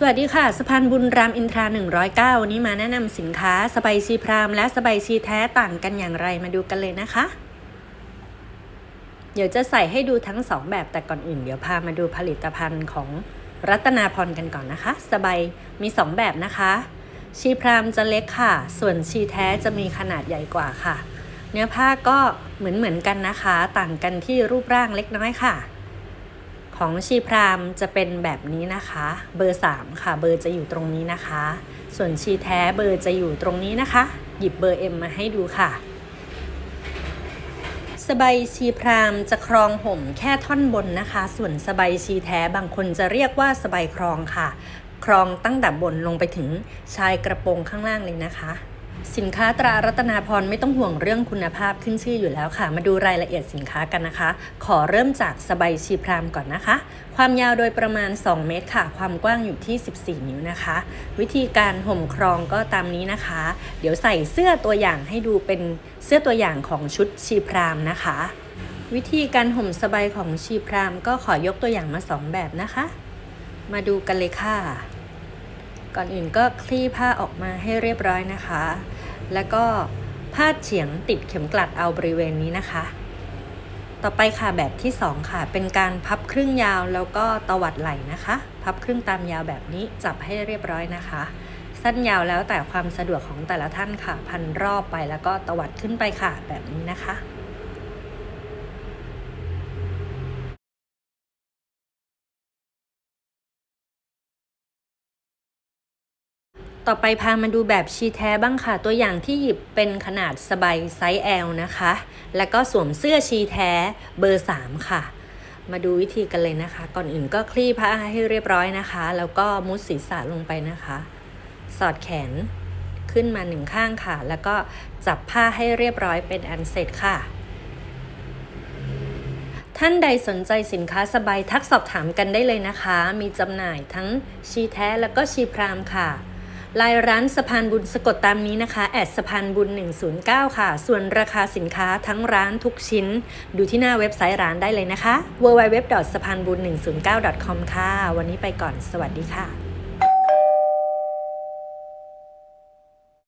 สวัสดีค่ะสะพานบุญรามอินทรา 109 วันนี้มาแนะนำสินค้าสบายชีพรามและสบายชีแท้ต่างกันอย่างไรมาดูกันเลยนะคะ เดี๋ยวจะใส่ให้ดูทั้งสองแบบแต่ก่อนอื่น เดี๋ยวพามาดูผลิตภัณฑ์ของรัตนาพรกันก่อนนะคะ สบายมีสองแบบนะคะ ชีพรามจะเล็กค่ะ ส่วนชีแท้จะมีขนาดใหญ่กว่าค่ะ เนื้อผ้าก็เหมือนเหมือนกันนะคะ ต่างกันที่รูปร่างเล็กน้อยค่ะ ของชีพรามจะเป็นแบบนี้นะคะ เบอร์ 3 ค่ะ เบอร์จะอยู่ตรงนี้นะคะ ส่วนชีแท้เบอร์จะอยู่ตรงนี้นะคะ หยิบเบอร์ M มาให้ดูค่ะสบายชีพรามจะครองห่มแค่ท่อนบนนะคะ ส่วนสบายชีแท้บางคนจะเรียกว่าสบายครองค่ะ ครองตั้งแต่บนลงไปถึงชายกระโปรงข้างล่างเลยนะคะ สินค้าตรารัตนาพรไม่ต้องห่วงเรื่องคุณภาพขึ้นชื่ออยู่แล้วค่ะ มาดูรายละเอียดสินค้ากันนะคะ ขอเริ่มจากสบายชีพรามก่อนนะคะ ความยาวโดยประมาณ 2 เมตรค่ะ ความกว้างอยู่ที่ 14 นิ้วนะคะ วิธีการห่มครองก็ตามนี้นะคะ เดี๋ยวใส่เสื้อตัวอย่างให้ดูเป็นเสื้อตัวอย่างของชุดชีพรามนะคะ วิธีการห่มสบายของชีพรามก็ขอยกตัวอย่างมาสองแบบนะคะ มาดูกันเลยค่ะ ก่อนอื่นก็คลี่ผ้าออกมาให้เรียบร้อยนะคะ แล้วก็พาดเฉียงติดเข็มกลัดเอาบริเวณนี้นะคะ ต่อไปค่ะแบบที่ 2 ค่ะ เป็นการพับครึ่งยาวแล้วก็ตวัดไหล่นะคะ พับครึ่งตามยาวแบบนี้จับให้เรียบร้อยนะคะ สั้นยาวแล้วแต่ความสะดวกของแต่ละท่านค่ะ พันรอบไปแล้วก็ตวัดขึ้นไปค่ะแบบนี้นะคะ ต่อไปพามาดูแบบชีแท้บ้างค่ะ ตัวอย่างที่หยิบเป็นขนาดสบายไซส์ L นะคะ แล้วก็สวมเสื้อชีแท้เบอร์ 3 ค่ะ มาดูวิธีกันเลยนะคะ ก่อนอื่นก็คลี่ผ้าให้เรียบร้อยนะคะ แล้วก็มุดศีรษะลงไปนะคะ สอดแขนขึ้นมาหนึ่งข้างค่ะ แล้วก็จับผ้าให้เรียบร้อยเป็นอันเสร็จค่ะท่านใดสนใจสินค้าสบายทักสอบถามกันได้เลยนะคะ มีจำหน่ายทั้งชีแท้แล้วก็ชีพรามค่ะ ลายร้านสะพานบุญสะกดตามนี้นะคะแอดสะพานบุญ 109 ค่ะ ส่วนราคาสินค้าทั้งร้านทุกชิ้น ดูที่หน้าเว็บไซต์ร้านได้เลยนะคะ www. สะพานบุญ109 com ค่ะ วันนี้ไปก่อนสวัสดีค่ะ